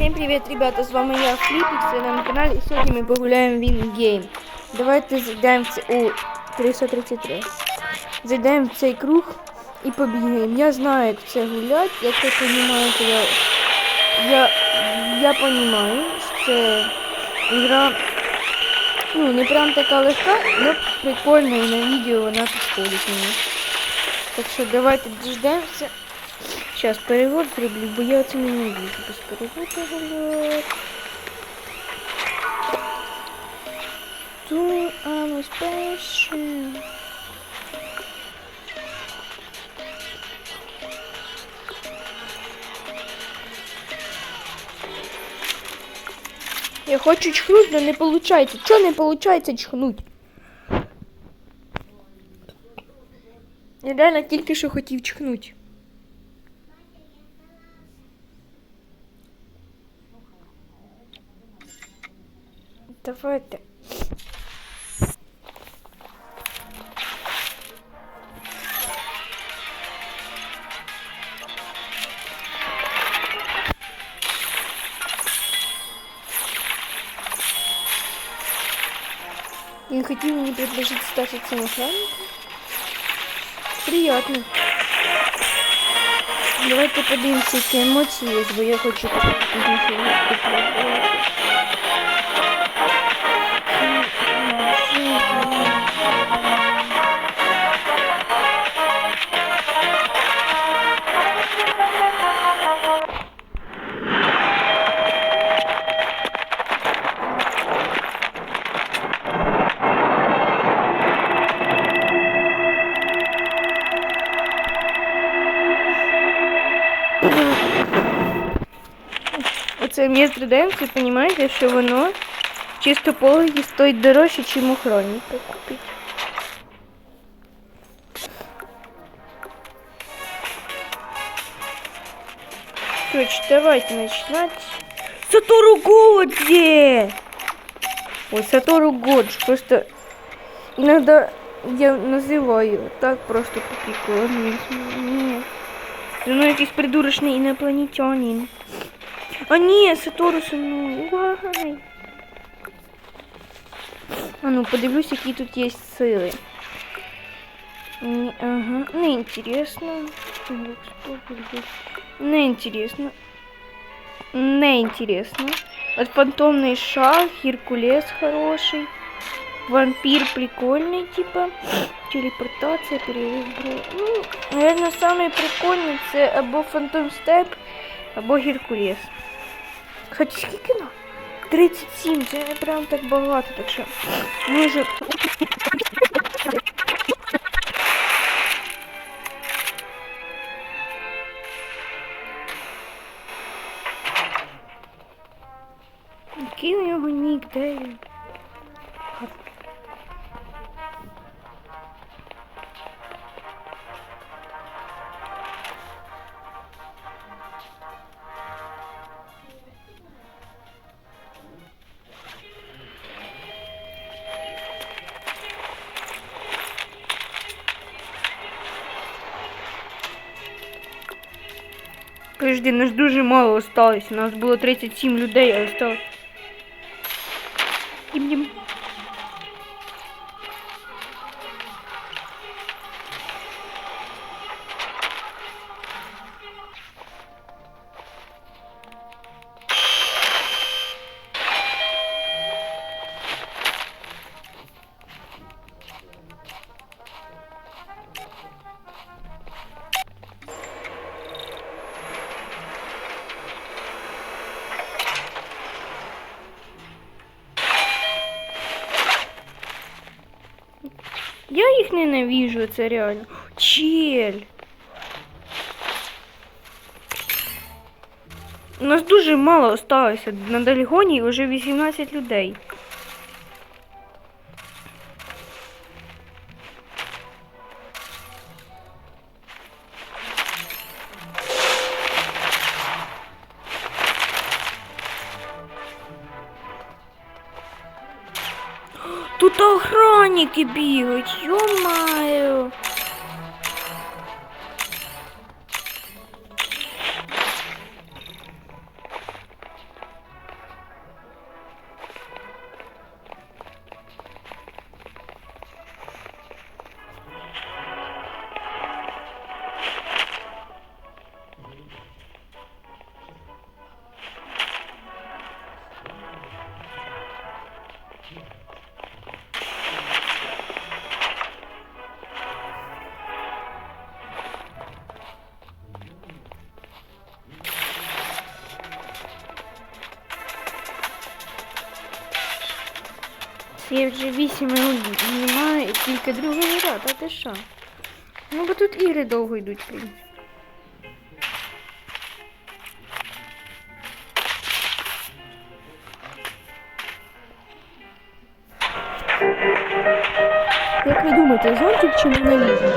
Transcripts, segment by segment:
Всем привет, ребята, з вами я Фліпік, це на моєму каналі, і сьогодні ми погуляємо в Інгейм. Давайте цей... О, 333. Зайдемо в цей круг і побігаємо. Я знаю, як це гулять, як ви розумієте, я... Я, я розумію, що це ну, не прям така легка, але прикольна і на відео вона підходить мені. Так що давайте дождемося. Сейчас перевод зроблю, бо я це не вижу без переводу special. Я хочу чхнуть, но не получается. Чё не получается чхнуть? Я реально тільки що хотів чхнуть. Давайте. Він хотів мені предложить стати цим охранником. Приятно. Давайте подивимося, які емоції є, бо я хочу попробувати. Оце місце редемпції, розумієте, що воно чисто пологі стоїть дорожче, ніж у хроніка купити. Короче, давайте начинать. Сатору Годзе! Ой, Сатору Годж. Просто иногда я называю так просто приколу. Нет. Ну якийсь придурочний інопланетянин. А ні, Сатору со мною. Вай. А ну, подивлюсь, які тут є сили. Ні, ага, не інтересно. Не интересно. Не интересно. Вот фантомный шаг, Геркулес хороший. Вампир прикольный, типа. Телепортация, перерыв бро- Ну, наверное, самый прикольный це або Фантом Степ, або Геркулес. Кстати, скільки на? 37, це не прям так багато, так що може. Подожди, нас дуже мало осталось. У нас було 37 людей, а осталось. Я їх ненавижу, це реально. Чель. У нас дуже мало осталося. На Дальгоні вже 18 людей. Тут охранники бігають, йо-маю. Я вже 8 минут знімаю, і тільки друга гра, та ти що? Ну бо тут ігри довго йдуть, блін. Як ви думаєте, зонтик чи Моноліза?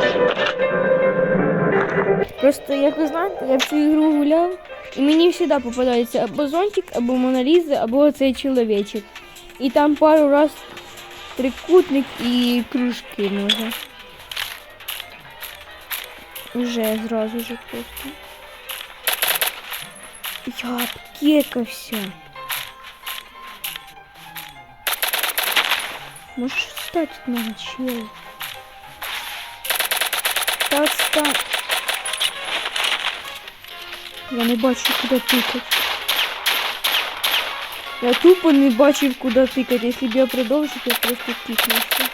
Просто, як ви знаєте, я в цю ігру гуляв, і мені завжди попадається або зонтик, або Моноліза, або цей чоловічок. І там пару раз трикутник і кружки може. Уже зразу же просто. Я обкекався. Можеш встати від мене, чел? Та встань. Я не бачу, куди тикати. Я тупо не бачив, куди тикати. Якщо б я продовжив, я просто тикнувся.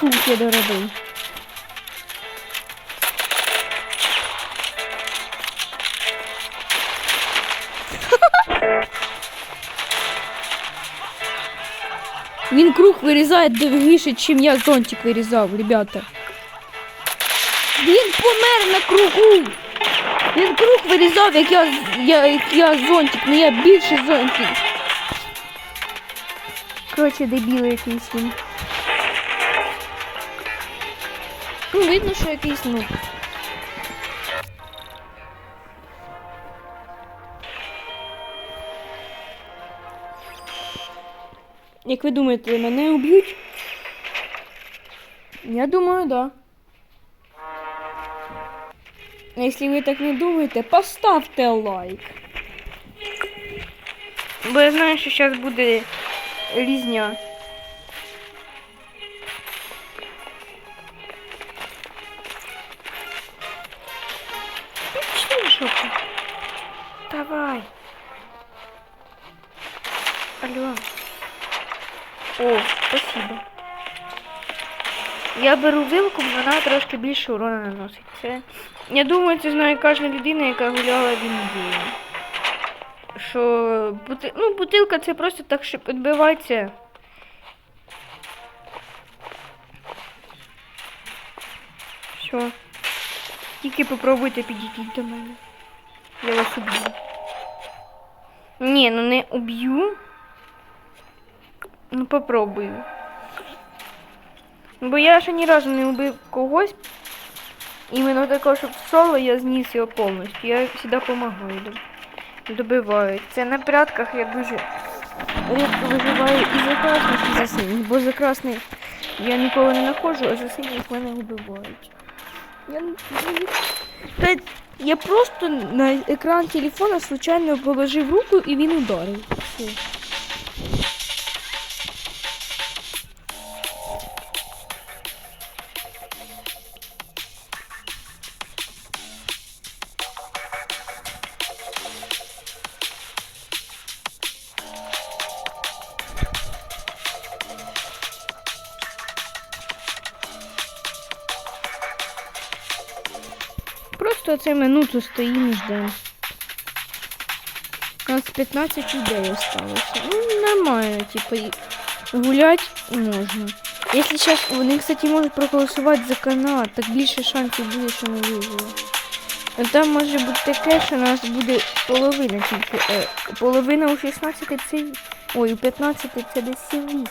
Фух, я доробив. Він круг вирізає довгіше, чим я зонтик вирізав, ребята. Він помер на кругу. Він круг вирізав, як я, я, як я зонтик, не я більше зонтик. Коротше, дебіл якийсь він. Ну, видно, що якийсь ну. Як ви думаєте, мене уб'ють? Я думаю, да. А Якщо ви так не думаєте, поставте лайк. Бо я знаю, що зараз буде різня. Беру вилку, вона трошки більше урона наносить. Це. Я думаю, це знає кожна людина, яка гуляла в Індії. Що бути... ну, бутилка це просто так, що підбивається. Що? Тільки попробуйте підійти до мене. Я вас уб'ю. Ні, ну не уб'ю. Ну попробую. Бо я ще ні разу не убив когось. Іменно такого, щоб соло я зніс його повністю. Я завжди допомагаю. доб- Добиваю. Це на прятках я дуже рідко виживаю і за красних, і за синіх. Бо за красних я ніколи не знаходжу, а за синіх мене вбивають. Я, Та я просто на екран телефона случайно положив руку і він ударив. Просто оце минуту стоїмо і ждемо. У нас 15 людей осталося. Ну, нормально, типу, гулять можна. Якщо зараз вони, кстати, можуть проголосувати за канал, так більше шансів буде, що виживемо. Ну, Там може бути таке, що у нас буде половина тільки. Е, половина у 16 це. Ой, у 15 це десь 8.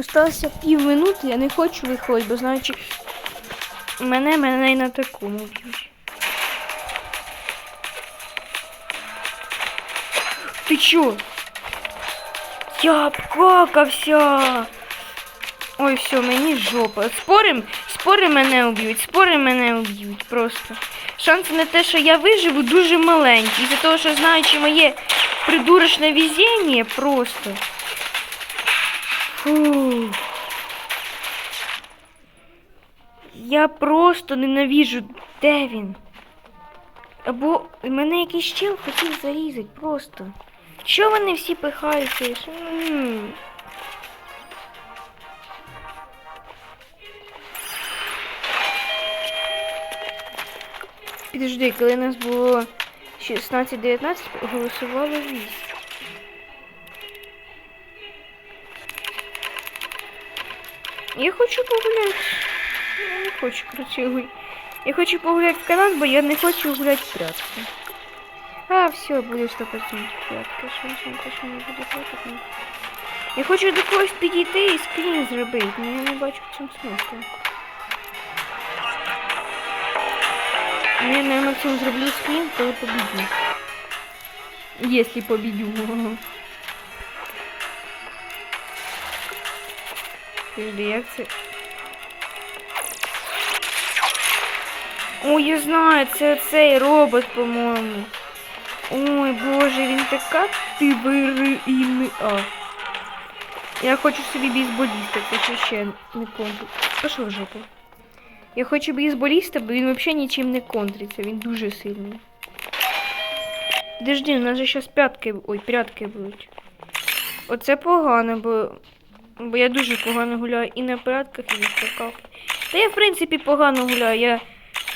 Осталося пів минути, я не хочу виходити, бо значить мене мене і на такому б'ють. Ти чо? Я обкакався. Ой, все, мені жопа. Спорим, спори мене уб'ють, спори мене уб'ють просто. Шанси на те, що я виживу, дуже маленькі. Із-за того, що знаючи моє придурочне везіння, просто. Фу. Я просто ненавіжу. Де він? Або мене якийсь чел хотів зарізати просто. Що вони всі пихаються? М. Підожди, коли нас було 16-19, голосували 8. Я хочу погуляти. Я не хочу, короче, гуляти. Я хочу погуляти в канал, бо я не хочу гуляти в прятки. А, все, буде 100% прятки. Що ще точно не буде прятки. Я хочу до когось підійти і скрін зробити, але я не бачу в цьому смислі. Ну, Я, наверное, в цьому зроблю скрін, коли побіду. Если победю. Подожди, Ой, я знаю, це цей робот, по-моєму. Ой, боже, він така тиберильний. А. Я хочу собі бейсболіста, це що ще не контрить. Пішов в жопу. Я хочу бейсболіста, бо він взагалі нічим не контриться, він дуже сильний. Подожди, у нас же зараз п'ятки, ой, прятки будуть. Оце погано, бо, бо я дуже погано гуляю і на прятках, і на скакалках. Та я, в принципі, погано гуляю. Я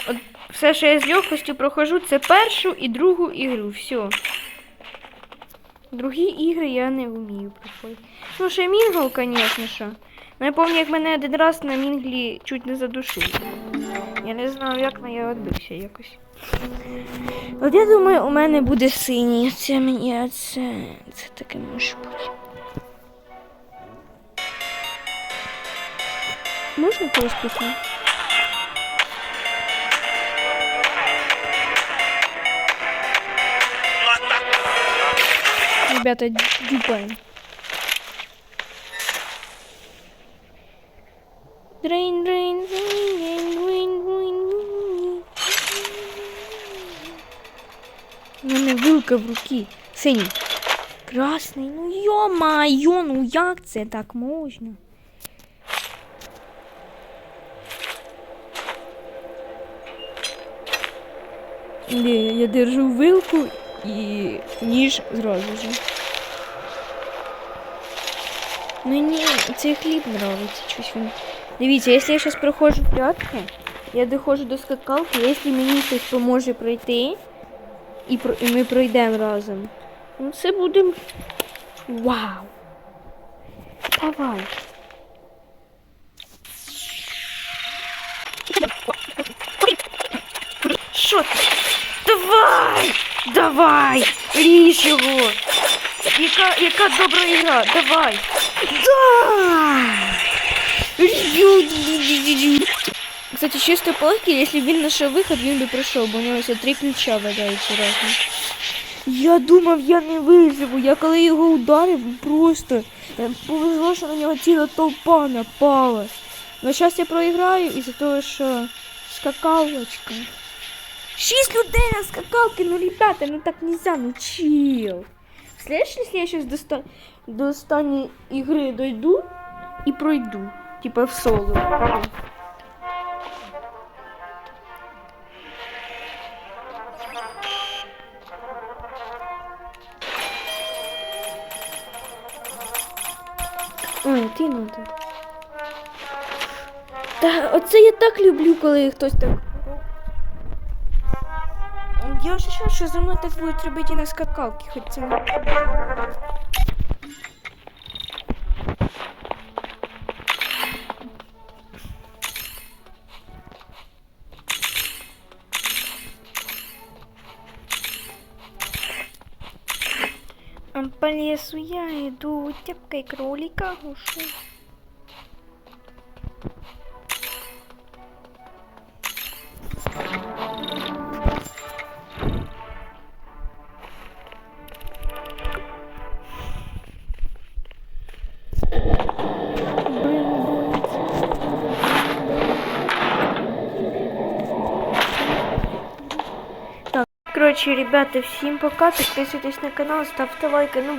от все, що я з легкостю прохожу, це першу і другу ігру. Все. Другі ігри я не вмію проходити. Ну, ще Мінгл, звісно, що. Ну, я пам'ятаю, як мене один раз на Мінглі чуть не задушили. Я не знаю, як але я відбився якось. От я думаю, у мене буде синій. Це мені, це, це таке може бути. Можна когось піснути? Ребята, дюпаем. Дрейн, дрейн, дрейн, дрейн, дрейн. У мене вилка в руки. Синій. Красний. Ну йо-майо, ну як це так можна? Ні, я держу вилку і ніж зразу же. Мені цей хліб нравиться, щось він. Дивіться, якщо я зараз проходжу прятки, я доходжу до скакалки, якщо мені хтось поможе пройти, і, про... і ми пройдемо разом. Ну це буде. Вау! Давай. Що ти? Давай! Давай! Ріж його! Яка, яка добра ігра! Давай! Да! Кстати, чисто по если бы знайшов виход, він би пройшов, бо у нього все три ключа валяються разні. Я думав, я не виживу. Я коли його ударив, просто е, повезло, що на нього ціла толпа напала. Но зараз я проіграю із-за того, що скакалочка. Шість людей на скакалки, ну ребята, ну так нельзя, ну чил. Слышишь, если я сейчас до, до останньої ігри дойду і пройду, типа в соло. Ой, ти надо. Та оце я так люблю, коли хтось так. Я вже що, за мною так будуть робити і на скакалки, хоч це По лесу я иду, тяпкой кролика гушу. Короче, ребята, всем пока, подписывайтесь на канал, ставьте лайки. Ну,